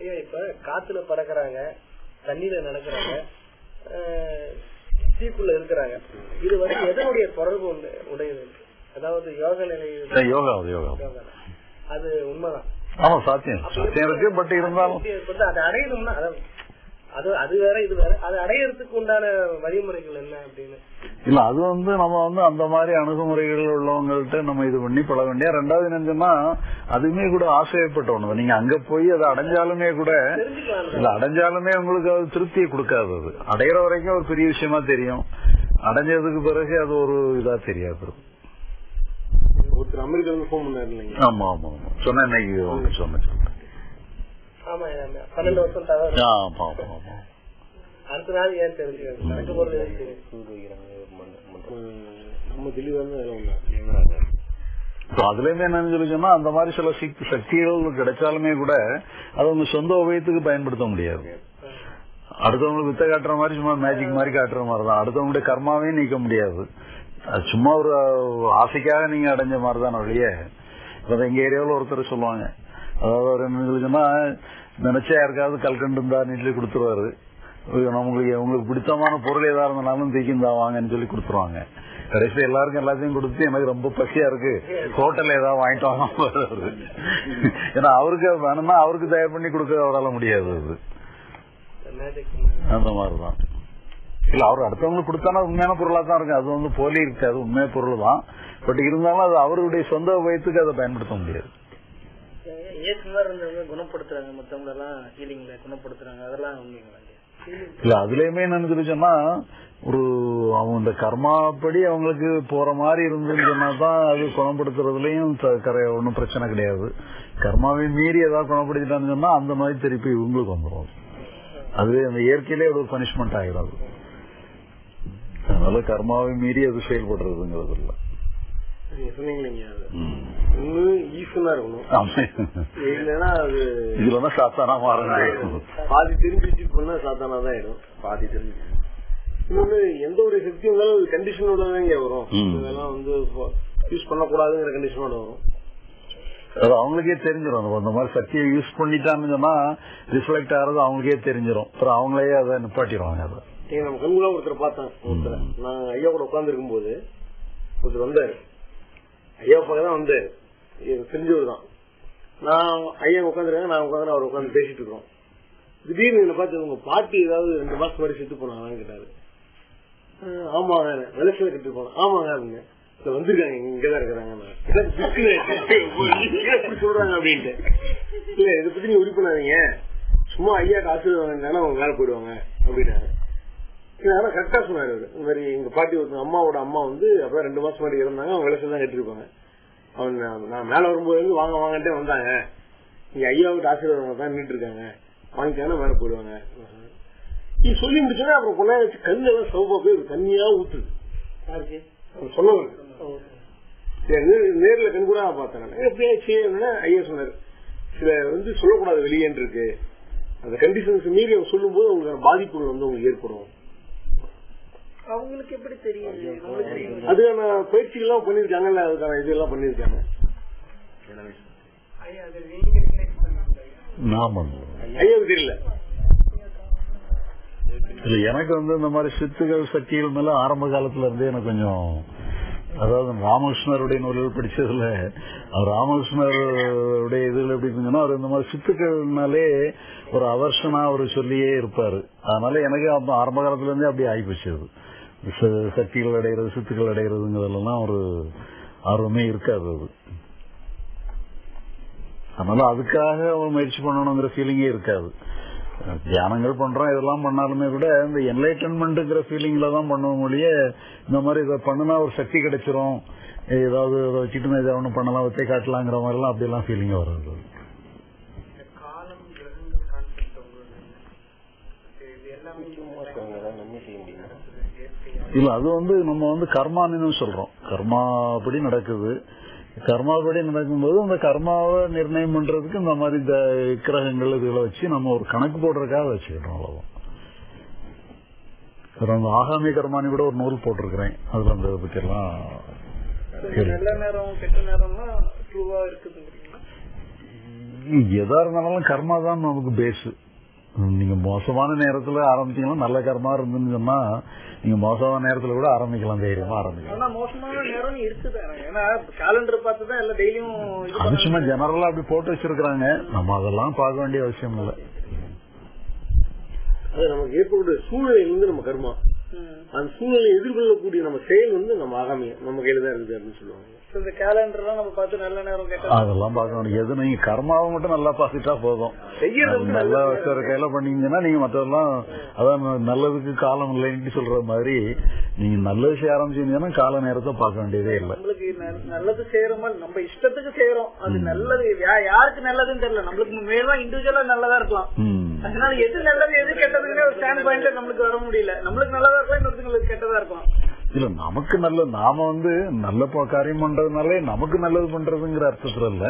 ஐயா இப்ப காத்துல பறக்கறாங்க தண்ணியில நடக்கிறாங்க தீக்குள்ள இருக்கிறாங்க. இது வந்து எதனுடைய தொடர்பு உடையது? அதாவது யோக நிலை யோகா யோகா. அது உண்மைதான். ஆமா சாத்தியம். சாத்தியம் இருக்கு பட் இருந்தாலும். அதை அடையணும்னா அது அது வேற இது வேற. அது அடையறதுக்கு உண்டான வழிமுறைகள் என்ன அப்படின்னு? இல்ல அது வந்து நம்ம வந்து அந்த மாதிரி அணுகுமுறைகள் உள்ளவங்கள்ட்ட நம்ம இது பண்ணி பழக வேண்டிய ரெண்டாவது என்னன்னா அதுவுமே கூட ஆசைப்பட்ட ஒண்ணு. நீங்க அங்க போய் அதை அடைஞ்சாலுமே கூட தெரிஞ்சுக்கலாம். இல்ல அடைஞ்சாலுமே உங்களுக்கு அது திருப்தியை கொடுக்காது அது. அடையிற வரைக்கும் ஒரு பெரிய விஷயமா தெரியும். அடைஞ்சதுக்கு பிறகு அது ஒரு இதா தெரியாது. ஒருத்தர் அமெரிக்கா இருந்து போன் பண்ணாரு இல்லைங்க ஆமா ஆமா ஆமா. சொன்ன இன்னைக்கு உங்க சொன்ன சொல்றேன் ஆமா ஆமா. பன்னெண்டு வருஷம் தவறு. அடுத்த நாள் ஏன் நம்ம தெளிவான அதுலயுமே என்னன்னு சொல்லி சொன்னா அந்த மாதிரி சில சக்தி சக்திகள் கிடைச்சாலுமே கூட அது உங்க சொந்த உபயத்துக்கு பயன்படுத்த முடியாது. அடுத்தவங்களுக்கு வித்த காட்டுற மாதிரி சும்மா மேஜிக் மாதிரி காட்டுற மாதிரி தான் அடுத்தவங்களுடைய கர்மாவையும் நீக்க முடியாது. அது சும்மா ஒரு ஆசைக்காக நீங்க அடைஞ்ச மாதிரி தான் ஒழிய. இப்ப எங்க ஏரியாவில் ஒருத்தர் சொல்லுவாங்க அவர் என்ன சொல்லி நினைச்சா யாருக்காவது கல்கண்டு இருந்தா நீட்லி கொடுத்துருவாரு. உங்களுக்கு உங்களுக்கு பிடித்தமான பொருள் ஏதா இருந்தாலும் தீக்கிந்தா வாங்கன்னு சொல்லி கொடுத்துருவாங்க. கடைசியில் எல்லாருக்கும் எல்லாத்தையும் கொடுத்து எனக்கு ரொம்ப பசியா இருக்கு. ஹோட்டல்ல ஏதாவது வாங்கிட்டு வாங்க ஏன்னா அவருக்கு வேணும்னா அவருக்கு தயார் பண்ணி கொடுக்க அவரால முடியாது அது. அந்த மாதிரிதான். இல்ல அவர் அடுத்தவங்களுக்கு கொடுத்தானா உண்மையான பொருளா தான் இருக்கு. அது வந்து போலி இருக்காது உண்மையான பொருள் தான் பட் இருந்தாலும் அது அவருடைய சொந்த உபயத்துக்கு அதை பயன்படுத்த முடியாது. இயக்குனர் குணப்படுத்துறாங்க மத்தவங்க எல்லாம் ஹீலிங்ல குணப்படுத்துறாங்க அதெல்லாம் உண்மைங்களா இல்ல அதுலயுமே என்னன்னு சொல்லி சொன்னா ஒரு அவங்க இந்த கர்மாப்படி அவங்களுக்கு போற மாதிரி இருந்துன்னு சொன்னா தான் அது குணப்படுத்துறதுலயும் கரைய ஒன்றும் பிரச்சனை கிடையாது. கர்மாவை மீறி ஏதாவது குணப்படுத்திட்டான்னு சொன்னா அந்த மாதிரி திருப்பி இவங்களுக்கு வந்துடும் அதுவே அந்த இயற்கையிலே ஒரு பனிஷ்மெண்ட் ஆகிடாது அதனால கர்மாவை மீறி அது செயல்படுறதுங்கிறது இல்லை நீங்க சொன்னீங்க. ஒண்ணு ஈஸ்வரனா இருக்கணும். இல்லைன்னா அது இதுல தான் சாத்தானா மாறணும் பாதி தெரிஞ்சு வச்சு பண்ணா சாத்தானா தான் ஆயிடும். பாதி தெரிஞ்சு இன்னொன்னு எந்த ஒரு சக்தி இருந்தாலும் கண்டிஷனோட தான் வரும். இதெல்லாம் வந்து யூஸ் பண்ணக்கூடாதுங்கிற கண்டிஷனோட வரும். அது அவங்களுக்கே தெரிஞ்சிடும் அந்த- மாதிரி சக்தியை யூஸ் பண்ணிட்டான்னு சொன்னா ரிஃப்ளெக்ட் ஆகிறது அவங்களுக்கே தெரிஞ்சிடும் அப்புறம் அவங்களே அதை நிப்பாட்டிடுவாங்க அதை. நம்ம கண்குலா ஒருத்தர் பார்த்தேன். ஒருத்தர். நான் ஐயா கூட உட்கார்ந்து இருக்கும்போது ஒருத்தர் வந்தாரு. ஐயா பக்கம் தான் வந்தாரு தெரிஞ்சவர் தான். நான் ஐயா உட்காந்துருக்காங்க நான் உட்காந்து அவர் உட்காந்து பேசிட்டு இருக்கோம். திடீர்னு என்ன பார்த்து உங்க பாட்டி ஏதாவது ரெண்டு மாசம் முன்னாடி செத்து போனாங்கன்னு கேட்டாரு. ஆமாங்க விளக்கில கட்டு போனோம் ஆமாங்க அப்படிங்க இப்ப வந்திருக்காங்க இங்கதான் இருக்கிறாங்க இப்படி சொல்றாங்க அப்படின்ட்டு. இல்ல இதை பத்தி நீங்க உறுப்பினாதீங்க சும்மா ஐயா காசு வாங்கினா அவங்க மேல போயிடுவாங்க அப்படின்னாங்க ஆனா கரெக்டா சொன்னாரு. இந்த மாதிரி எங்க பாட்டி ஒரு அம்மாவோட அம்மா வந்து அப்பதான் ரெண்டு மாசம் முன்னாடி இருந்தாங்க அவங்க விளக்கு தான் கட்டிருப்பாங்க. அவன் நான் மேல வரும்போது வந்து வாங்க வாங்கன்ட்டே வந்தாங்க. இங்க ஐயாவுக்கு ஆசீர்வாதம் தான் நின்றுட்டு இருக்காங்க. வாங்கிட்டாங்கன்னா மேல போயிடுவாங்க. நீ சொல்லி முடிச்சோன்னா அப்புறம் கொண்டாந்து வச்சு கண்ணு எல்லாம் சவுப்பா போய் தண்ணியா ஊத்துது. நே- நேர்ல கண் கூட பார்த்தேன். எப்படியாச்சு அப்படின்னா ஐயா சொன்னாரு. சில வந்து சொல்லக்கூடாது வெளியேன்னு இருக்கு. அந்த கண்டிஷன்ஸ் மீறி அவங்க சொல்லும் போது உங்களுக்கு பாதிப்புகள் வந்து உங்களுக்கு ஏற்படும். அவங்களுக்கு எப்படி தெரியும். அதுக்கான பயிற்சிகள் எல்லாம் பண்ணிருக்காங்கல்ல அதுக்கான பண்ணிருக்காங்க recognize பண்ணுங்க. நாம ஐயாவுக்கு தெரியல. இல்ல எனக்கு வந்து இந்த மாதிரி சித்துகள் சக்திகள் மேல ஆரம்ப காலத்துல இருந்தே எனக்கு கொஞ்சம் அதாவது ராமகிருஷ்ணருடைய நூல்கள் படிச்சதுல அவர் ராமகிருஷ்ணருடைய இதுல எப்படி இருந்துச்சுன்னா அவர் இந்த மாதிரி சித்துக்கள்னாலே ஒரு அவர்ஷனா அவர் சொல்லியே இருப்பாரு. அதனால எனக்கு அப்ப ஆரம்ப காலத்துல இருந்தே அப்படியே ஆகிப்போச்சு அது. ச- சக்திகள் அடைகிறது சித்துக்கள் அடைகிறதுங்கிறதெல்லாம் ஒரு ஆர்வமே இருக்காது அது. அதனால அதுக்காக அவர் முயற்சி பண்ணணுங்கிற ஃபீலிங்கே இருக்காது. தியானங்கள் பண்றோம் இதெல்லாம் பண்ணாலுமே கூட இந்த என்லைட்டன்மெண்ட்ங்கிற ஃபீலிங்ல தான் பண்ணுவோம் மொழிய இந்த மாதிரி இதை பண்ணுனா ஒரு சக்தி கிடைச்சிரும். ஏதாவது இதை வச்சுட்டு நான் இதை ஒண்ணு பண்ணலாம் வித்தை காட்டலாங்கிற மாதிரி எல்லாம் அப்படியெல்லாம் ஃபீலிங் வராது இல்ல அது வந்து நம்ம வந்து கர்மான்னு சொல்றோம். கர்மாபடி நடக்குது. கர்மாபடி நடக்கும்போது அந்த கர்மாவை நிர்ணயம் பண்றதுக்கு இந்த மாதிரி இந்த கிரகங்கள் இதுகளை வச்சு நம்ம ஒரு கணக்கு போடுறதுக்காக வச்சுக்கிட்டோம் அவ்வளவுதான். ஆகாமி கர்மானி கூட ஒரு நூல் போட்டிருக்கிறேன். அதுல அந்த எல்லாம் நல்ல நேரம் கெட்ட நேரம்லாம் எதா இருந்தாலும் கர்மா தான் நமக்கு பேஸ் நீங்க மோசமான நேரத்துல ஆரம்பிச்சீங்கன்னா நல்ல கர்மா இருந்துன்னு சொன்னா நீங்க மோசமான நேரத்துல கூட ஆரம்பிக்கலாம் தைரியமா ஆரம்பிக்கலாம். மோசமான நேரம் இருக்குது ஏன்னா கேலண்டர் பார்த்து தான் எல்லாம் டெய்லியும் இது அது சும்மா ஜெனரலா அப்படி போட்டு வச்சிருக்காங்க நம்ம அதெல்லாம் பார்க்க வேண்டிய அவசியம் இல்லை. அது நமக்கு ஏற்படக்கூடிய சூழ்நிலையிலிருந்து நம்ம கர்மா. அந்த சூழ்நிலையை எதிர்கொள்ளக்கூடிய நம்ம செயல் வந்து நம்ம ஆகாமிய நம்ம கையில தான் இருக்குது அப்படின்னு சொல்லுவாங்க. இந்த கேலண்டர் எல்லாம் நம்ம பார்த்து நல்ல நேரம் அதெல்லாம் பார்க்க வேண்டிய எது நீங்க கர்மாவை மட்டும் நல்லா பார்த்துட்டா போதும். நல்லா கையில பண்ணீங்கன்னா நீங்க மற்றதெல்லாம் அதான் நல்லதுக்கு காலம் இல்லைன்னு சொல்ற மாதிரி நீங்க நல்ல விஷயம் ஆரம்பிச்சீங்கன்னா கால நேரத்தை பார்க்க வேண்டியதே இல்லை. நம்மளுக்கு நல்லது செய்யறோமா? நம்ம இஷ்டத்துக்கு செய்யறோம். அது நல்லது. யாருக்கு நல்லதுன்னு தெரியல. நம்மளுக்கு மேலா இண்டிவிஜுவலா நல்லதா இருக்கலாம். அதனால எது நல்லது எது கெட்டதுன்னு ஒரு ஸ்டாண்ட் பாயிண்ட்ல நம்மளுக்கு வர முடியல. நம்மளுக்கு நல்லதா இருக்கலாம் இன்னொருத்தங்களுக்கு கெட்டதா இருக்கலாம். இல்ல நமக்கு நல்ல நாம வந்து நல்ல ப- காரியம் பண்றதுனாலே நமக்கு நல்லது பண்றதுங்கிற அர்த்தத்துல இல்ல.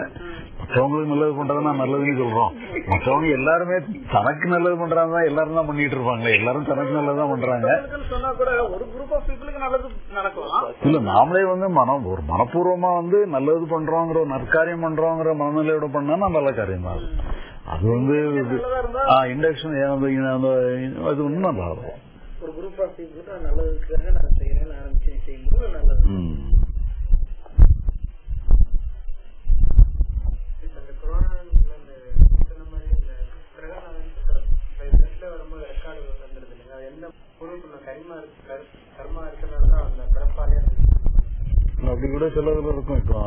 மற்றவங்களுக்கு நல்லது பண்றதுன்னா நல்லதுன்னு சொல்றோம். மற்றவங்க எல்லாருமே தனக்கு நல்லது பண்றாங்க எல்லாரும் தான் பண்ணிட்டு இருப்பாங்களே. எல்லாரும் தனக்கு நல்லதுதான் பண்றாங்க. இல்ல நாமளே வந்து மனம் ஒரு மனப்பூர்வமா வந்து நல்லது பண்றோங்கிற ஒரு நற்காரியம் பண்றோங்கிற மனநிலையோட பண்ணா நல்ல காரியம் தான் அது வந்து இண்டக்ஷன் அது ஒன்றும் நல்லா இருக்கும் ஒரு குரூப் ஆஃப் பீப்புளுக்கு நல்லதுக்காக நான் செய்யும்போது நல்லது. அப்படி கூட சில இதுல இருக்கும். இப்போ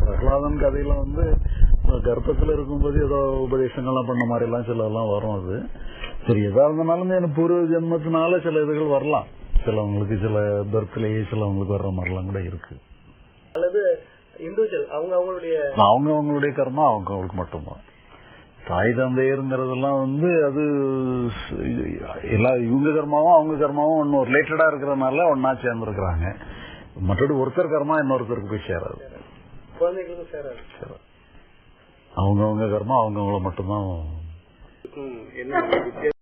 பிரகலாதன் கதையில வந்து கர்ப்பத்துல இருக்கும்போது ஏதோ உபதேசங்கள்லாம் பண்ண மாதிரி எல்லாம் சில எல்லாம் வரும் அது. சரி எதா இருந்தாலும் எனக்கு பூர்வ ஜென்மத்தினால சில இதுகள் வரலாம். சிலவங்களுக்கு சில பர்த்லேயே சிலவங்களுக்கு வர்ற மாதிரிலாம் கூட இருக்கு. அல்லது இண்டிவிஜுவல் அவங்க அவங்களுடைய அவங்க அவங்களுடைய கர்மா அவங்க அவங்களுக்கு மட்டும்தான். தாய் தந்தையருங்கிறதெல்லாம் வந்து அது எல்லா இவங்க கர்மாவும் அவங்க கர்மாவும் ஒன்னும் ரிலேட்டடா இருக்கிறதுனால ஒன்னா சேர்ந்துருக்கிறாங்க. மற்றபடி ஒருத்தர் கர்மா இன்னொருத்தருக்கு போய் சேராது. குழந்தைகளுக்கும் சேராது. அவங்க அவங்க கர்மா அவங்க அவங்கள மட்டும்தான் என்ன